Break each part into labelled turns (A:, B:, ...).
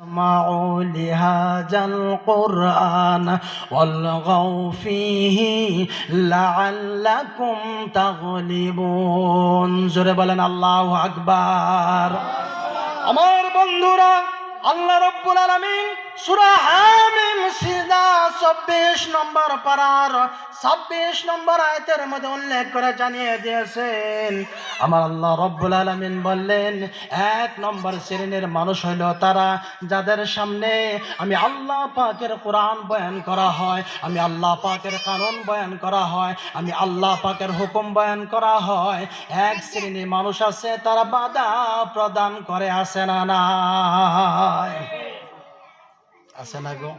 A: اسمعوا لهذا القرآن والغوا فيه لعلكم تغلبون জোরে বলেন আল্লাহু আকবার আমার বন্ধুরা আল্লাহ রব্বুল আলামিন সূরা হামিম সিজদা 24 নম্বর পারার 26 নম্বর আয়াতের মধ্যে উল্লেখ করে জানিয়ে দিয়েছেন, আমার আল্লাহ রব্বুল আলামিন বললেন, এক নম্বর শ্রেণির মানুষ হইল তারা যাদের সামনে আমি আল্লাহ পাকের কোরআন বয়ান করা হয়, আমি আল্লাহ পাকের কানুন বয়ান করা হয়, আমি আল্লাহ পাকের হুকুম বয়ান করা হয়, এক শ্রেণির মানুষ আছে, তারা বাধা প্রদান করে আসে না নাই? আছে না গো?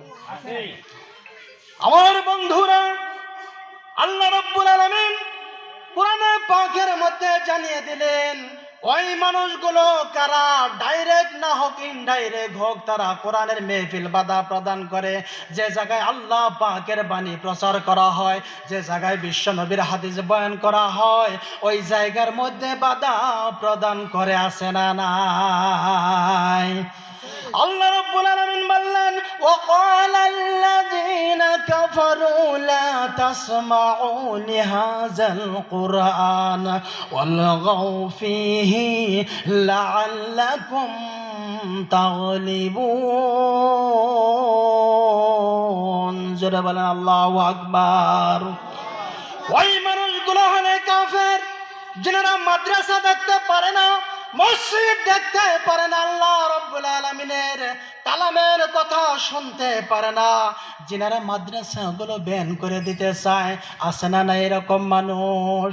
A: আমার বন্ধুরা, আল্লাহ রব্বুল আলামিন কোরআনে পাকের মধ্যে জানিয়ে দিলেন, ওই মানুষগুলো কারা ডাইরেক্ট না হোক ইনডাইরেক্ট হোক, তারা কোরআনের মেহফিল বাধা প্রদান করে। যে জায়গায় আল্লাহ পাকের বাণী প্রচার করা হয়, যে জায়গায় বিশ্ব নবীর হাদিস বয়ান করা হয়, ওই জায়গার মধ্যে বাধা প্রদান করে আসে না আল্লাহ রাব্বুল تسمعوا لهذا القرآن والغوا فيه لعلكم تغلبون জোরে বলেন আল্লাহু আকবার ওই মানুষগুলো হলে কাফের যারা মাদ্রাসা দেখতে পারে না মসজিদ দেখতে পারে না আল্লাহ রব্বুল আলমিনের। কালামের কথা শুনতে পারে না। যিনারা মাদ্রাসাগুলো ব্যান করে দিতে চায় আসে না না এরকম মানুষ?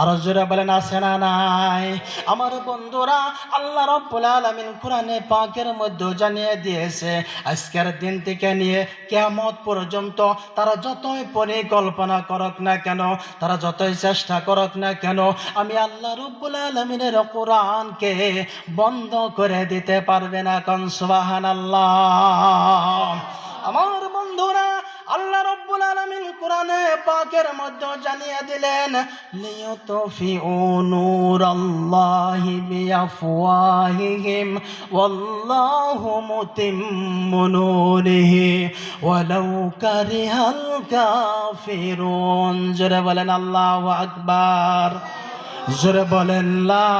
A: আরও জোরে বলেন, আছে না নাই? আমার বন্ধুরা, আল্লাহ রব্বুল আলামিন কোরআনে পাকের মধ্যে জানিয়ে দিয়েছে, আজকের দিন থেকে নিয়ে কেয়ামত পর্যন্ত তারা যতই পরিকল্পনা করক না কেন, তারা যতই চেষ্টা করক না কেন, আমি আল্লাহ রব্বুল আলমিনের কোরআনকে বন্ধ করে দিতে পারবে না কন সুবাহান আল্লাহ আমার বন্ধুরা আল্লাহ রব্বুল আলামিন কোরআনে পাকের মধ্যে জানিয়ে দিলেন, লিয়ুতফিউ নূরাল্লাহি বিআফওয়াহিহিম, ওয়াল্লাহু মুতিম্মু নূরিহি, ওয়ালাউ কারিহাল কাফিরুন। জোরে বলেন আল্লাহু আকবার। জোরে বলেন, লা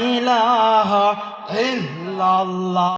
A: ইলাহা ইল্লাল্লাহ।